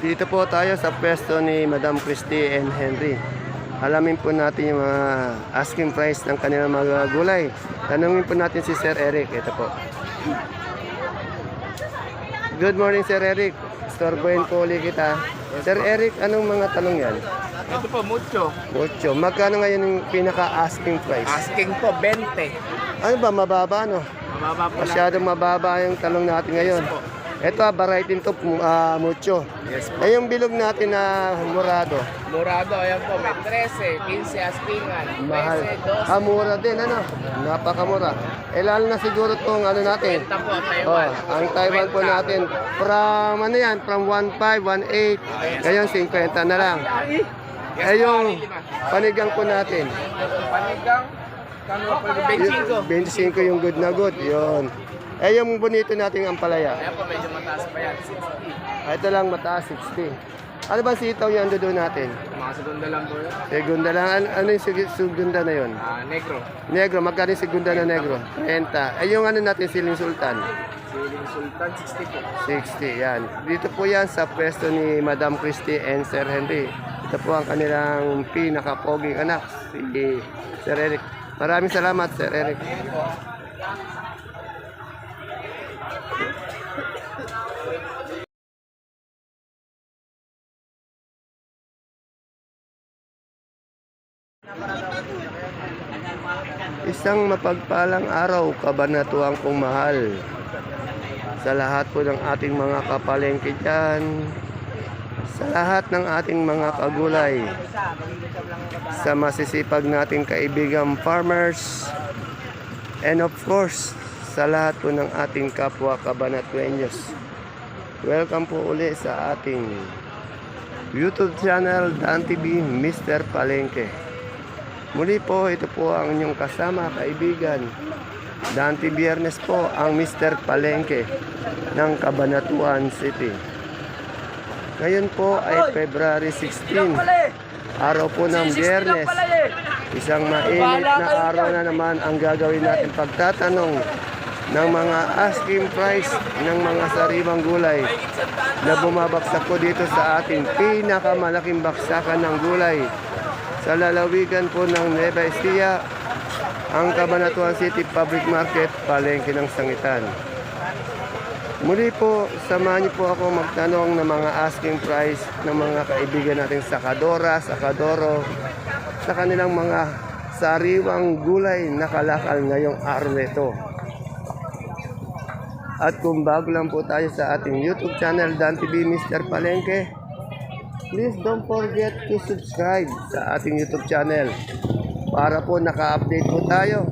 Dito po tayo sa pwesto ni Madam Christie and Henry. Alamin po natin yung mga asking price ng kanilang mga gulay. Tanungin po natin si Sir Eric. Ito po. Good morning, Sir Eric. Storboyin po ulit kita. Sir Eric, anong mga talong yan? Ito po, mucho. Mucho. Magkano ngayon yung pinaka-asking price? Asking po, 20. Ano ba, mababa no? Mababa po. Masyadong mababa yung talong natin ngayon. Ito, ah, variety to, ah, mucho. Yes po. Eh, yung bilog natin na murado, Murado, ayan po, may 13, 15 askingan, 13, mahal. 12. Ah, mura din, ano? Napakamura. Eh, lalo na siguro itong ano natin. 50 po, Oh, Taiwan. ang Taiwan po 50. natin, from ano yan, from 1.5, 1.8, ngayon 50 na lang. Yes Eh, po, yung panigang po natin, Panigang, kano po, 25. 25 yung good na good, yun. Eh, yung bonito nating ampalaya, Ayan po, medyo mataas pa yan, 60. ah, ito lang mataas, 60. Ano ba sitaw yung doon natin? Mga segunda lang po yun. Segunda lang, ano, ano yung sig- segunda na yun? Ah, negro. Negro, magkano yung segunda na negro? 30. Ay, yung ano natin, siling sultan? Siling Sultan, 60 po. 60, yan. Dito po yan sa pwesto ni Madam Christie and Sir Henry. Ito po ang kanilang pinakapoging anak, si Sir Eric. Maraming salamat, Sir Eric. Isang mapagpalang araw, kabanatuang kong mahal. Sa lahat po ng ating mga kapalengke dyan, sa lahat ng ating mga kagulay, sa masisipag nating kaibigang farmers, and of course, sa lahat po ng ating kapwa kabanatuenyos. Welcome po uli sa ating YouTube channel Dan TV Mr. Palengke. Muli po, ito po ang inyong kasama, kaibigan. Dante Biernes po ang Mr. Palengke ng Cabanatuan City. Ngayon po ay February 16, araw po ng Biyernes. Isang mainit na araw na naman ang gagawin natin pagtatanong ng mga asking price ng mga sariwang gulay na bumabaksak po dito sa ating pinakamalaking baksakan ng gulay sa lalawigan po ng Nueva Ecija, ang Cabanatuan City Public Market, palengke ng sangitan. Muli po, samahan niyo po ako magtanong ng mga asking price ng mga kaibigan nating sakadora, sakadoro, sa kanilang mga sariwang gulay na kalakal ngayong araw na ito. At kung bago lang po tayo sa ating YouTube channel, Dan TV Mr. Palengke, please don't forget to subscribe sa ating YouTube channel para po naka-update po tayo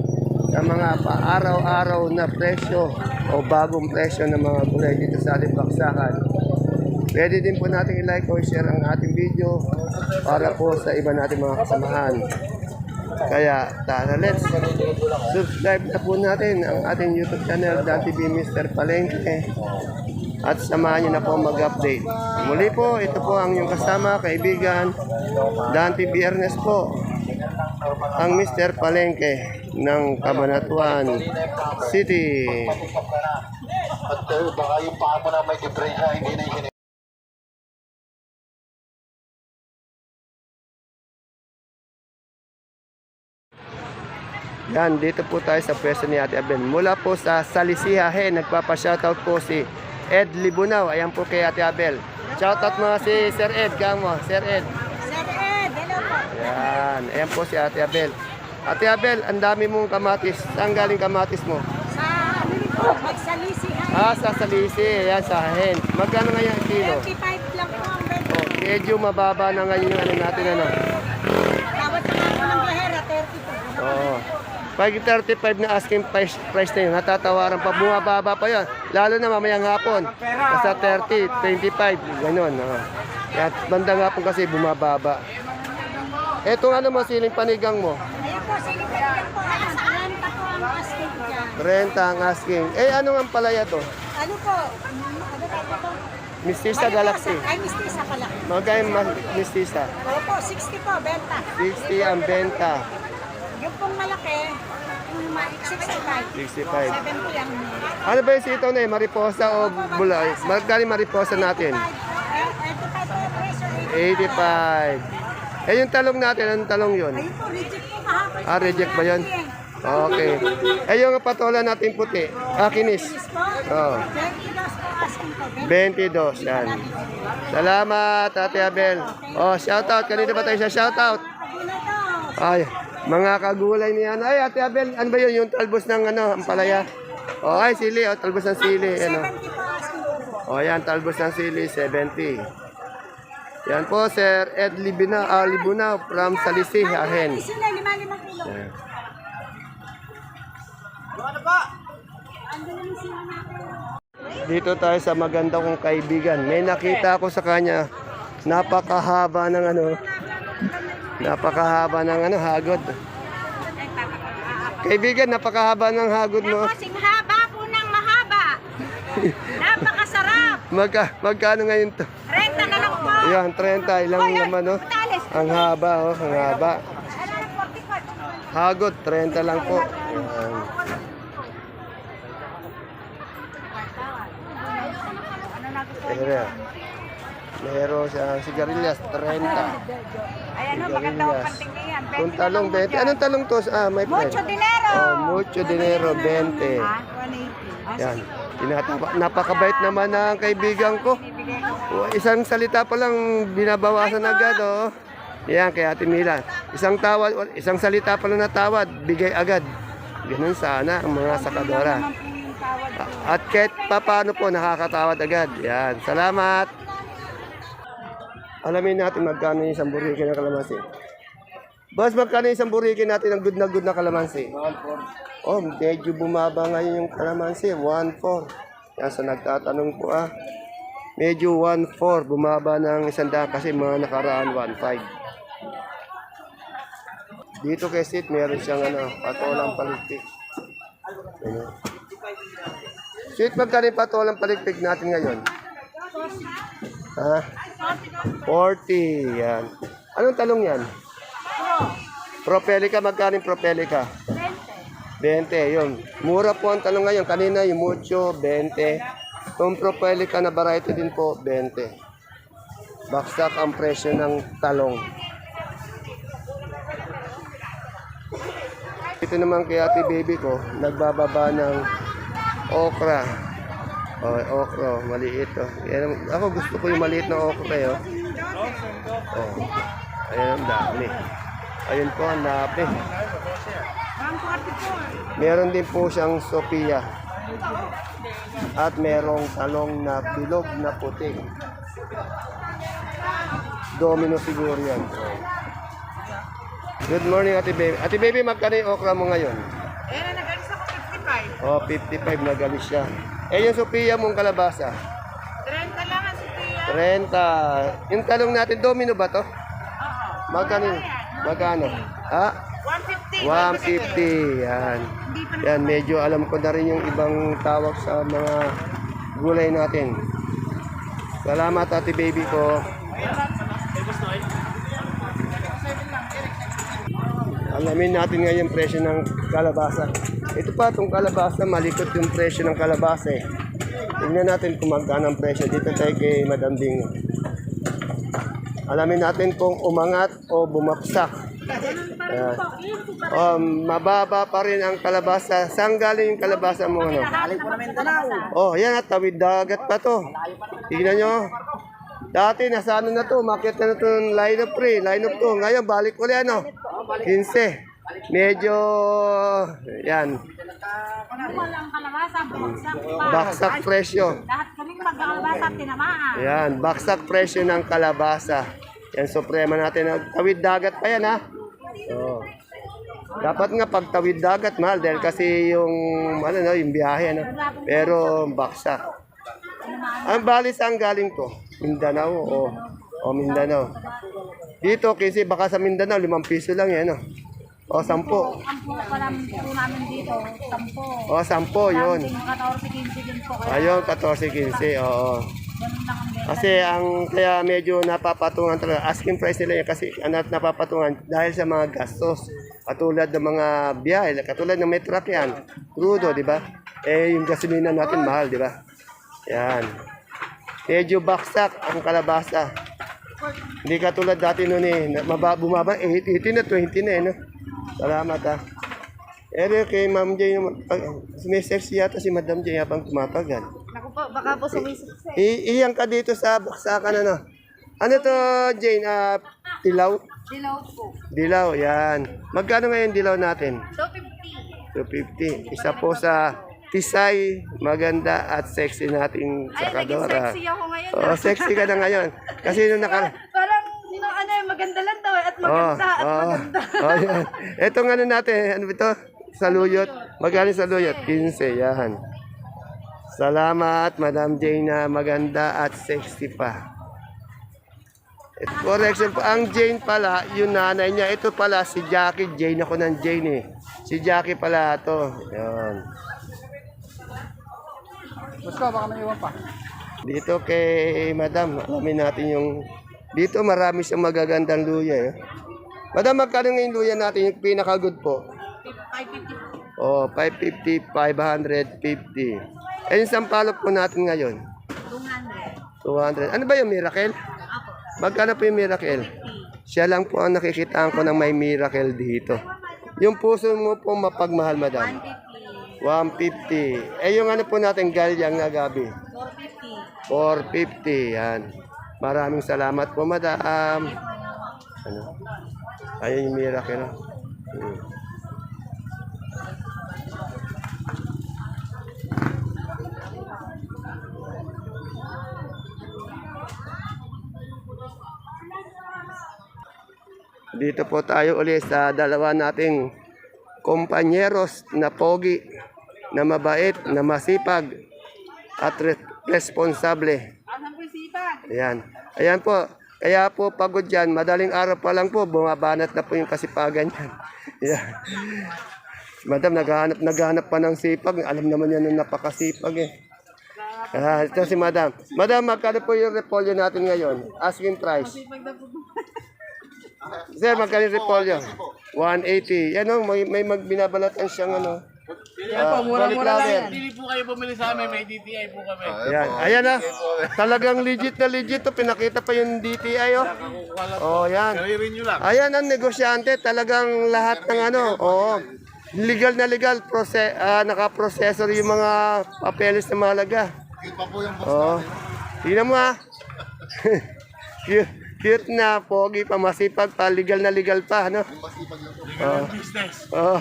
sa mga pa-araw-araw na presyo o bagong presyo ng mga gulay dito sa ating baksakan. Pwede din po natin i-like o share ang ating video para po sa iba nating mga kasamahan. Kaya tara, let's subscribe na po natin ang ating YouTube channel, Dan TV Mr. Palengke at samahan niyo na po mag-update. Muli po, ito po ang inyong kasama, kaibigan, Dante Biernes po, ang Mr. Palengke ng Cabanatuan City. At baka yung paa mo na may depresya, hindi na Yan, dito po tayo sa pwesto ni Ate Abel. Mula po sa Salisihahe, nagpapa-shoutout po si Ed Libunaw. Ayan po kay Ate Abel. Shoutout mo si Sir Ed, kamo. Sir Ed. Sir Ed, hello po. Yan, ayan po si Ate Abel. Ate Abel, ang dami mong kamatis. Saan galing kamatis mo? Sa ano magsalisi. Ah, sa Salisi, ayan, sa Hen. Magkano ngayon ang kilo? 35 lang po ang bento. Oh, medyo mababa na ngayon yung ano natin, ano? Pag-35 na asking price, price na yun, natatawaran pa, bumababa pa yun. Lalo na mamayang hapon, nasa 30, 25, ganun. Oh. At bandang hapon kasi bumababa. Etong ano mo, siling panigang mo? Ayun po, siling panigang po. Renta po ang asking dyan. Renta ang asking. Eh, ano ang palaya to? Ano po? Ano po po? Mistisa Galaxy. Ay, Mistisa pala. Magkano Mistisa? Opo, 60 po, benta. 60 ang benta. Yung pong malaki, yung ma- 65. 65. 70 ang Ano ba yung sitaw na yun? Mariposa o bulay? Yung mariposa natin? 25. Eh, 25 85. Eh, yung talong natin, anong talong yun? Ayun po, reject po kahapon. Ah, reject ba yun? Okay. Eh, yung patola natin puti. Ah, kinis. Oh. 20 dos po asking po. 22, yan. Salamat, Ate Abel. Oh, shoutout. Kanina ba tayo sa shoutout? Ay, mga kagulay niya. Ay, Ate Abel, ano ba yun? Yung talbos ng ano, ampalaya? Oh, ay, sili. Oh, talbos ng sili. Ano? 70 po asking po. O yan, talbos ng sili, 70. Yan po, Sir Ed Libina, ah, Libuna from Salisi, Ahen. Sila, lima limang kilo. Yan. Ando lang sila natin. Dito tayo sa maganda kong kaibigan. May nakita ako sa kanya, napakahaba ng ano, napakahaba ng ano, hagod. Kaibigan, napakahaba ng hagod mo. Kasing haba po ng mahaba. Napakasarap. Magka, magkano ngayon to? Renta na lang po. Yan, 30 ilang naman, oh. Ang haba, oh, ang haba. Ano na 44? Hagod, 30 lang po. Yan. Ayan. Meron siya sigarilyas, 30. Ayan o, maganda ang Sigarilyas. panting niyan. Kung talong 20. Anong talong to? Ah, my friend. Mucho dinero. Oh, mucho dinero, 20. Ah, 180. Yan. Tinatapa, napakabait naman ng kaibigan ko. Oh, Isang salita pa lang binabawasan agad, oh. Yan, kay Ate Mila. Isang tawad, isang salita pa lang na tawad, bigay agad. Ganun sana ang mga sakadora. At kahit papaano po, nakakatawad agad. Yan, salamat. Alamin natin magkano yung isang buriki ng kalamansi. Boss, magkano yung isang buriki natin ng good na good na kalamansi? 1.4. Oh, medyo bumaba ngayon yung kalamansi. 1.4. Yan, sa nagtatanong po ah. Medyo 1.4. Bumaba ng isang daan kasi mga nakaraan 1.5. Dito kay Sid, meron siyang ano, patolang paligpik. Ayan. Sweet, magkano yung patolang paligpik natin ngayon? Ha? 40. Yan. Anong talong yan? Propelica, magkano propelica? 20. yun. Mura po ang talong ngayon. Kanina yung mucho, 20. Itong propelica na variety din po, 20. Baksak ang presyo ng talong. Ito naman kay ate baby ko, nagbababa ng okra. Oh, okra, maliit oh. Yan, ako gusto ko yung maliit na okra eh, oh. Oh. Ayan ang dami. Ayun po ang dami. Meron din po siyang Sophia. At merong talong na bilog na puti. Domino siguro yan. Good morning, Ate Baby. Ate Baby, magkano yung okra mo ngayon? Eh, nagalis ako 55. Oh, 55 na galis siya. Eh, yung Sophia mong kalabasa? 30 lang ang siya. 30. Yung talong natin, domino ba to? Oo. Magkano? Magkano? Ha? 150. 150. Yan. Yan, medyo alam ko na rin yung ibang tawag sa mga gulay natin. Salamat, ate baby ko. Alamin natin ngayon presyo ng kalabasa. Ito pa, itong kalabasa, malikot yung presyo ng kalabasa eh. Tingnan natin kung magkano ang presyo. Dito tayo kay Madam Bing. Alamin natin kung umangat o bumagsak. Ayan. Um, mababa pa rin ang kalabasa. Saan galing yung kalabasa mo? Ano? Oh, yan at tawid dagat pa to. Tignan nyo. Dati nasa ano na to, market na to ng line up pre, line up to. Ngayon balik ulit ano. 15. Medyo yan, baksak presyo. Lahat kaming magkakalabasa, tinamaan. Yan, baksak presyo ng kalabasa. Yan suprema natin. Tawid dagat pa yan ha. Oh. Dapat nga pag tawid dagat mahal dahil kasi yung ano no, yung biyahe ano. Pero baksak. Ang bali saan galing to? Mindanao o o Mindanao. Dito kasi baka sa Mindanao 5 piso lang yan no. O 10. Ang po pala po namin dito, 10. O 10 yun. Yung 14-15 din po. Kaya Ayun 14 15 oo. ganun lang ang benta. Kasi ang kaya medyo napapatungan talaga asking price nila yan kasi nat- napapatungan dahil sa mga gastos katulad ng mga biyahe katulad ng may truck yan crudo di ba eh yung gasolina natin mahal di ba yan medyo baksak ang kalabasa Hindi katulad dati noon eh, na- maba, bumaba, eh, 18 na, 20 na eh, no? Salamat ha. Eh, kay Ma'am Jay, sexy yata si Madam Jay habang tumatagal. Naku po, baka po sumisip. I iyang ka dito sa baksakan ano. Ano to, Jane? Ah, dilaw? Dilaw po. Dilaw, yan. Magkano ngayon dilaw natin? 250. 250. Isa po sa Tisay, maganda at sexy nating Ay, naging sakadora. sexy ako ngayon. Oo, sexy ka na ngayon. Kasi nung naka... Parang, sino ano maganda lang at Oh, maganda at oh, maganda. oh, yan. Etong ano natin, ano ito? Saluyot. Magkano saluyot? 15, yan. Salamat, Madam Jane na maganda at sexy pa. Et, correction po, ang Jane pala, yung nanay niya, ito pala si Jackie, Jane ako ng Jane eh. Si Jackie pala ito. Yan. Gusto, baka may iwan pa. Dito kay Madam, alamin natin yung... Dito marami siyang magagandang luya eh. Madam, magkano ngayon luya natin yung pinaka-good po? 550 Oh, 550, 550. Eh, yung sampalok po natin ngayon? 200. 200. Ano ba yung miracle? Apo. Magkano po yung miracle? Siya lang po ang nakikitaan ko ng may miracle dito. Yung puso mo po mapagmahal, madam. 150. 150. Eh, yung ano po natin, galyang na gabi. 450. 450, yan. Maraming salamat po, madam. Ano? Ayun yung miracle. Hmm. Dito po tayo ulit sa dalawa nating kompanyeros na pogi, na mabait, na masipag, at re- responsable. Asan po yung sipag? Ayan. Ayan po. Kaya po pagod yan, madaling araw pa lang po, bumabanat na po yung kasipagan yan. Ayan. Madam, naghahanap, naghahanap pa ng sipag. Alam naman yan na napakasipag eh. Ah, ito si Madam. Madam, magkano po yung repolyo natin ngayon? Asking price. Sir, magkano yung repolyo? 180. Yan o, may, may magbinabalatan siyang ano. Yan po, mura-mura lang yan. Hindi po kayo bumili sa amin, may DTI po kami. Ayan, ayan na. Talagang legit na legit to. Pinakita pa yung DTI oh. Oh, yan. Lang. Ayan ang negosyante, talagang lahat ng ano, oo. Legal na legal, prose, ah, naka-processor yung mga papeles na mahalaga. Yun pa po yung boss Oo. Tingnan mo ha. cute, cute na, pogi pa, masipag pa, legal na legal pa, ano? masipag yung Oo. Business. Oo.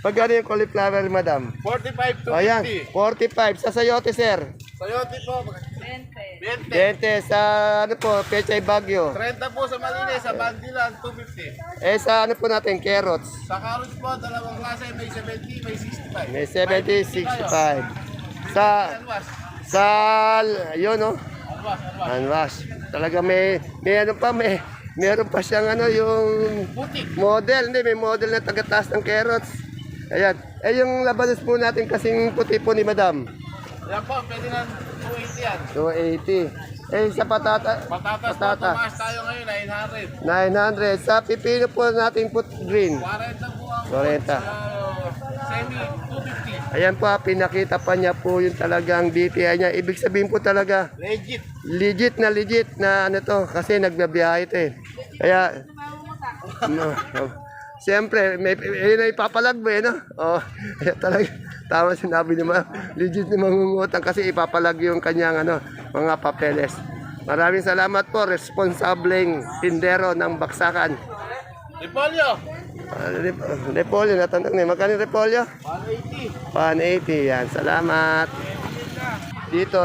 Magkano yung cauliflower, madam? 45 to Ayan, 50. 45. Sa sayote, sir. Sayote po, 20. 20. Dente, sa ano po, Pechay Bagyo. 30 po sa Malines, sa Bandilan, 250. Eh, sa ano po natin, carrots. Sa carrots po, dalawang klase, may 70, may 65. May 70, 65. Sa, Anwas. sa, yun, no? Anwas, anwas. Unwash. Talaga may, may ano pa, may, meron pa siyang ano, yung Butik. model. Hindi, may model na tagataas ng carrots. Ayan. Eh, yung labanos po natin kasing puti po ni madam. Yan po, pwede na 280 yan. 280. Eh, sa patata, Patatas po, Patata. tumaas tayo ngayon, 900. 900. Sa pipino po natin put green. 40 po ang 40. uh, semi, 250. Ayan po, ah, pinakita pa niya po yung talagang DTI niya. Ibig sabihin po talaga, Legit. legit na legit na ano to kasi nagbabiyahe ito eh. Kaya no, no. Siyempre, may, may, may ipapalag eh, no? Oh, kaya talaga, tama sinabi ni ma'am, legit ni mangungutang kasi ipapalag yung kanyang ano, mga papeles. Maraming salamat po, responsableng tindero ng baksakan. Repolyo, Uh, rep- repolyo, natanong niya, magkano repolyo? 180. 180, yan. Salamat. Dito,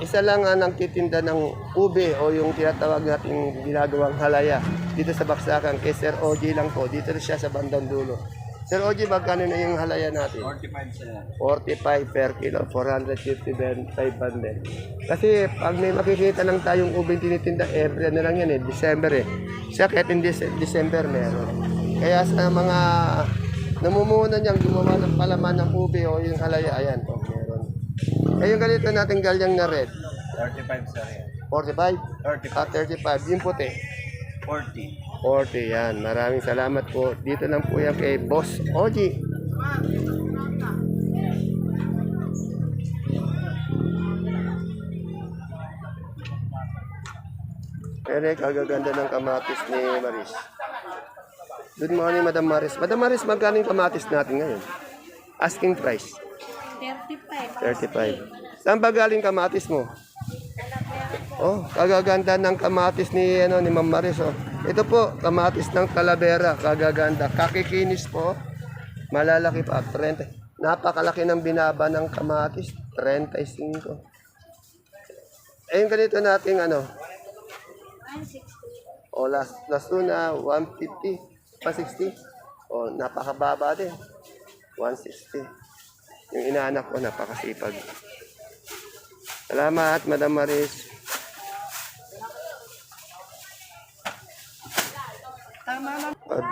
isa lang ang nagtitinda ng ube o yung tinatawag nating ginagawang halaya dito sa Baksakan kay Sir OG lang po. Dito siya sa bandang dulo. Sir OG, magkano na yung halaya natin? 45 per kilo, 450 ben, 500. Kasi pag may makikita lang tayong ube tinitinda, every ano lang yan eh, December eh. Siya kahit hindi December meron. Kaya sa mga namumuhunan niyang gumawa ng palaman ng ube o yung halaya, ayan po. Eh yung ganito natin galyang na red, 35 sir. 45? 35. Ah, 35. Yung puti, 40. 40 yan. Maraming salamat po. Dito lang po yan kay Boss Oji. Pero kagaganda ng kamatis ni Maris. Good morning, Madam Maris. Madam Maris, magkano yung kamatis natin ngayon? Asking price. 35. 35. Saan ba galing kamatis mo? Oh, kagaganda ng kamatis ni ano ni Ma'am Maris oh. Ito po, kamatis ng Talavera, kagaganda. Kakikinis po. Malalaki pa, 30. Napakalaki ng binaba ng kamatis, 35. Eh, yung ganito nating ano, o last, last una, 150, 160. O, napakababa din. 160. Yung inaanak ko, napakasipag. Salamat, Madam Maris. At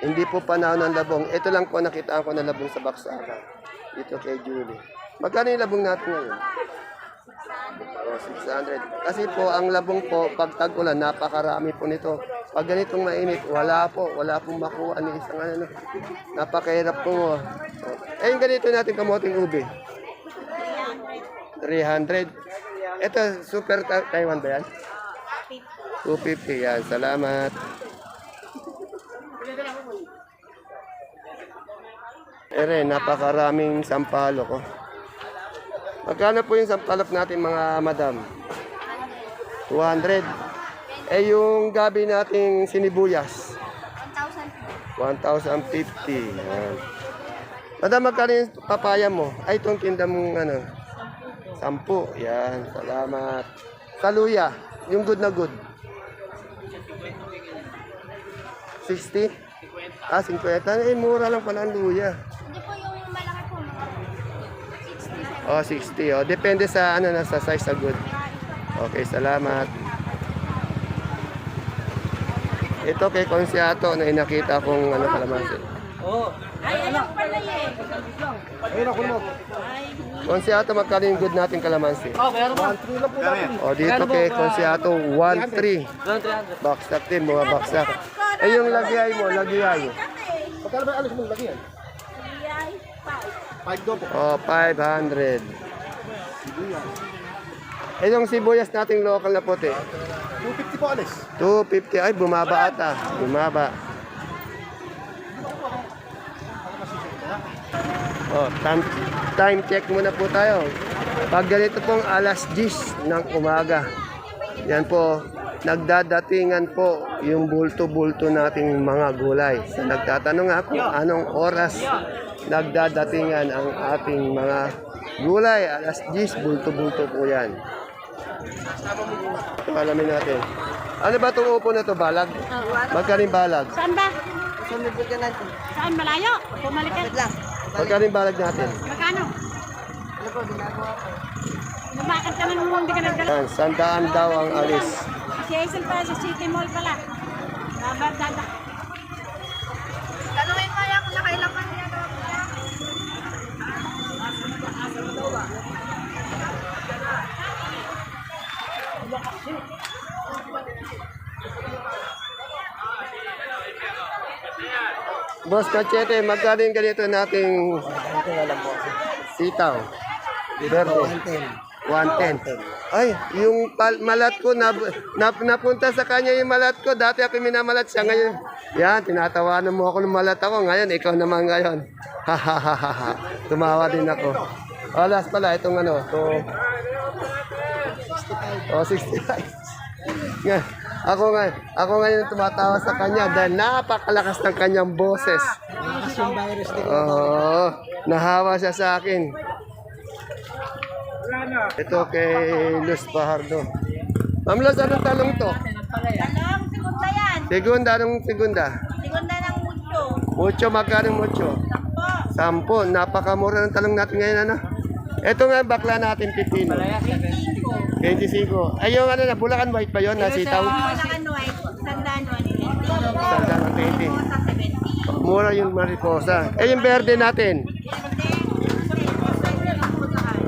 hindi po panahon ng labong. Ito lang po nakitaan ko na labong sa Baksaka. Dito kay Julie. Magkano yung labong natin ngayon? Oh, 600. Kasi po, ang labong po, pag tag-ulan, napakarami po nito. Pag ganitong mainit, wala po. Wala pong makuha ni isang ano. Napakahirap po. Oh. Eh, ganito natin kamoting ubi. 300. Ito, super Ta- Taiwan ba yan? 250 yan. Salamat. Ere, napakaraming sampalok ko. Magkano po yung sampalok natin mga madam? 200. Eh yung gabi nating sinibuyas? 1,050. Yan. Madam, magkano yung papaya mo? Ay, itong tinda mong ano? Sampu. Yan, salamat. Kaluya, yung good na good. 60? Ah, 50. Eh, mura lang pala ang luya. Hindi po yung malaki po. mga 60. Oh, 60. Oh. Depende sa ano na sa size sa good. Okay, salamat. Ito kay Consiato na inakita kong ano kalamansi. Ay, ayaw pala eh. Consiato, magkano yung good natin kalamansi? Oh, meron ba? 1-3 lang po natin. O dito kay Consiato, 1-3. Baksak din, mga baksak. Eh yung lagay mo, lagay. Magkano ba alis mong lagyan? Ay, 5. 5 dobo. O, 500. Eh yung sibuyas nating local na puti, 250 po alis. 250. Ay, bumaba ata. Bumaba. Oh, time, time check muna po tayo. Pag ganito pong alas 10 ng umaga, yan po, nagdadatingan po yung bulto-bulto nating mga gulay. Sa nagtatanong kung anong oras nagdadatingan ang ating mga gulay. Alas 10, bulto-bulto po yan. Ito, alamin natin. Ano ba itong upo na to balag? Magkano yung balag? Saan ba? Saan malayo? Pumalikat lang. Magkano yung balag natin? Magkano? Ano po, ginagawa ko. Lumakad ka ng hindi ka nagdala. Yan, sandaan daw ang alis. Si Hazel pala sa City Mall pala. Dapat dada. Boss Machete, magkano yung ganito nating sitaw? Verde. 110. Ay, yung malat ko, na, na, napunta sa kanya yung malat ko. Dati ako minamalat siya ngayon. Yan, tinatawanan mo ako ng malat ako. Ngayon, ikaw naman ngayon. Hahaha. Tumawa din ako. Oh, last pala, itong ano, to... Oh, 65. Ako nga, ako ngayon tumatawa sa kanya dahil napakalakas ng kanyang boses. Oo, nahawa siya sa akin. Ito kay Luz Pajardo. Ma'am Luz, anong talong to? Talong, segunda yan. Segunda, anong segunda? Segunda ng mucho. Mucho, magkano mucho? Sampo. Sampo, napakamura ng talong natin ngayon, ano? Ito nga, bakla natin, pipino. 25. Ay, yung ano na, Bulacan White ba yun? Nasitaw? Bulacan White, Sandaan 120. Sanda ng 20. Sa 70. Mura yung mariposa. Eh, yung verde natin.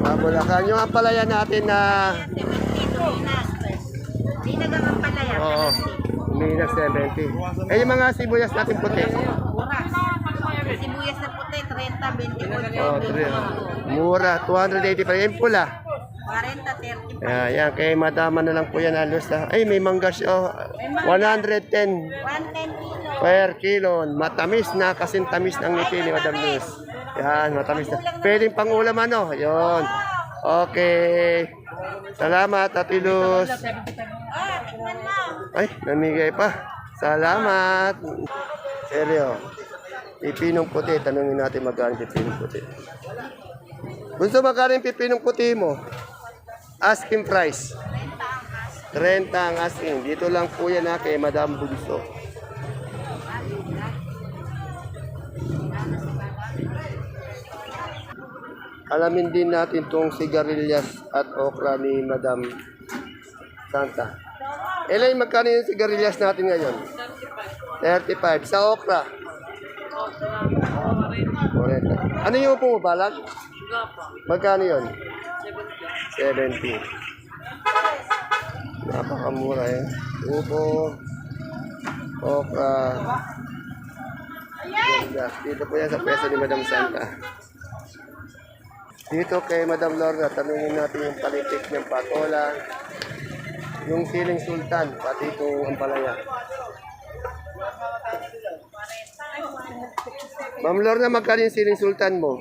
Ah, Bulacan. Yung ampalaya natin na... Di nagamang palaya. Oo. Mina 70. Eh, yung mga sibuyas natin puti. Sibuyas na puti, 30, 28. Oh, tre- mura. 280 pa. Yung pula. 40, 30. Ayan, yan, kay madama na lang po yan halos. ah. Ay, may mangga siya. Oh, 110 110 kilo. per kilo. Matamis na, kasing tamis ng ngiti ni Madam Luz. Yan, matamis na. Pwedeng pangulam ano. Yun. Okay. Salamat, Ate Luz. Ah. Ay, namigay pa. Salamat. Seryo. Pipinong puti. Tanungin natin magkano yung pipinong puti. Gusto magkano yung pipinong puti mo? Asking price. 30 ang asking. Dito lang po yan ha, kay Madam Bunso. Alamin din natin tong sigarilyas at okra ni Madam Santa. Elaine, magkano yung sigarilyas natin ngayon? 35. Sa okra? 40. Ano yung pumabalag? Magkano yun? 70. Napakamura eh. Upo, okra, sigarilyas. Dito po yan sa pwesto ni Madam Santa. Dito kay Madam Lorna, tanungin natin yung palitik ng patola, yung siling sultan, pati itong ampalaya. Ma'am Lorna, magkano yung siling sultan mo?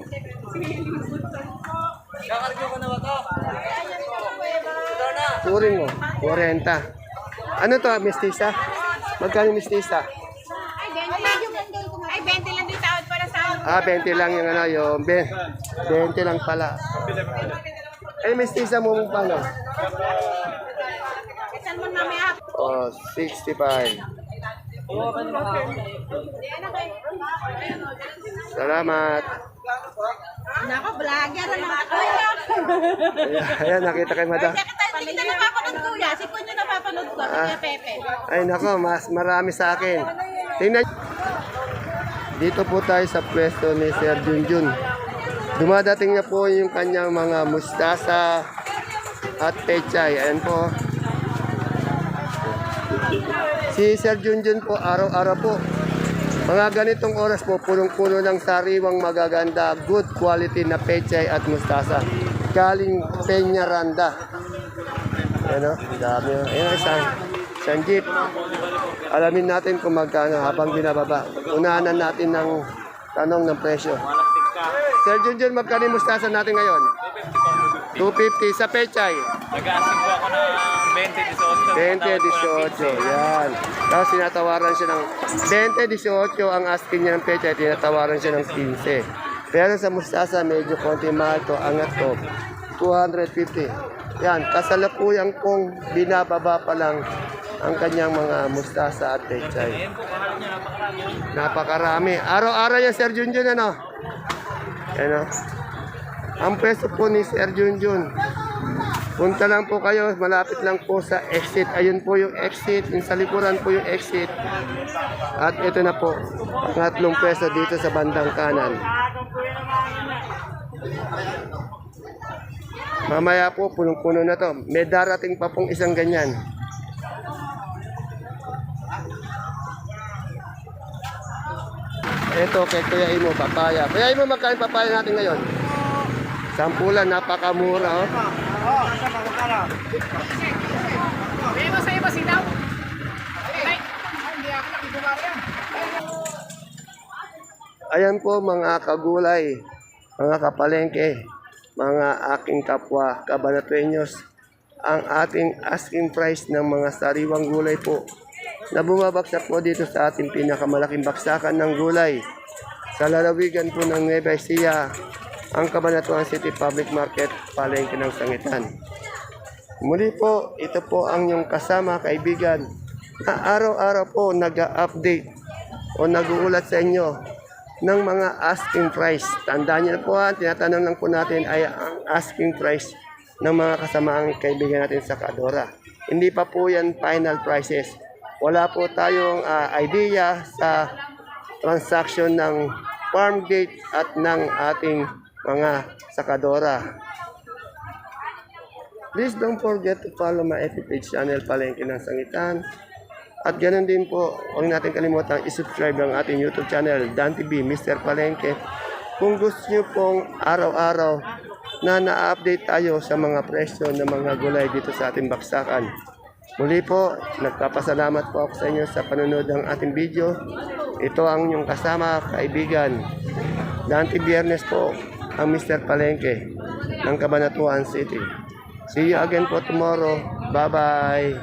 Turing mo, 40. Ano to, mestiza? Magkano yung mestiza? Ay, 20 lang yung Ay, 20 lang yung tawad para sa akin. Ah, 20 lang yung ano, yung be- 20 lang pala. Eh, mestiza mo mo paano? Saan mo mamaya? Oh, 65. Salamat. Nako, vlogger na mga Ayan, ayan, nakita kay madam. Hindi na napapanood ko yan. Si Kunyo napapanood ko. Si Pepe. Ay nako, mas marami sa akin. Tingnan. Dito po tayo sa pwesto ni Sir Junjun. Dumadating na po yung kanyang mga mustasa at pechay. Ayan po. Si Sir Junjun po, araw-araw po. Mga ganitong oras po, punong-puno ng sariwang magaganda, good quality na pechay at mustasa. Galing Peñaranda. Ano? Ang dami. Ayan, isang, isang jeep. Alamin natin kung magkano habang binababa. Unahanan natin ng tanong ng presyo. Sir Junjun, magkano yung mustasa natin ngayon? 250 sa pechay. Nag-aasing po ako ng 20, 18. 20, 18. Yan. Tapos tinatawaran siya ng 20, 18 ang asking niya ng pechay. Tinatawaran siya ng 15. Pero sa mustasa, medyo konti mahal to. Angat to. 250. Yan. Kasalukuyan kong binababa pa lang ang kanyang mga mustasa at pechay. Napakarami. Araw-araw yan, Sir Junjun, ano? Ano? Ang pwesto po ni Sir Junjun. Punta lang po kayo, malapit lang po sa exit. Ayun po yung exit, yung sa likuran po yung exit. At ito na po, ang tatlong pwesto dito sa bandang kanan. Mamaya po, punong-puno na to. May darating pa pong isang ganyan. Ito kay Kuya Imo, papaya. Kuya Imo, magkano papaya natin ngayon? Sampulan, napakamura. Oh. Mo sa iba sinaw. Ayan po mga kagulay, mga kapalengke, mga aking kapwa kabanatuenyos, ang ating asking price ng mga sariwang gulay po na bumabaksak po dito sa ating pinakamalaking baksakan ng gulay sa lalawigan po ng Nueva Ecija, ang Cabanatuan City Public Market, palengke ng Sangitan. Muli po, ito po ang yung kasama, kaibigan, na araw-araw po nag-update o nag-uulat sa inyo ng mga asking price. Tandaan niyo na po ha, tinatanong lang po natin ay ang asking price ng mga kasamaang kaibigan natin sa Kadora. Hindi pa po yan final prices. Wala po tayong ah, idea sa transaction ng farm gate at ng ating mga sakadora. Please don't forget to follow my FB page channel, Palengke ng Sangitan. At ganun din po, huwag natin kalimutan isubscribe ang ating YouTube channel, Dan TV, Mr. Palengke. Kung gusto nyo pong araw-araw na na-update tayo sa mga presyo ng mga gulay dito sa ating baksakan. Muli po, nagpapasalamat po ako sa inyo sa panonood ng ating video. Ito ang inyong kasama, kaibigan. Dante Biernes po, ang Mr. Palengke ng Cabanatuan City. See you again po tomorrow. Bye-bye.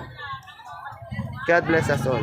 God bless us all.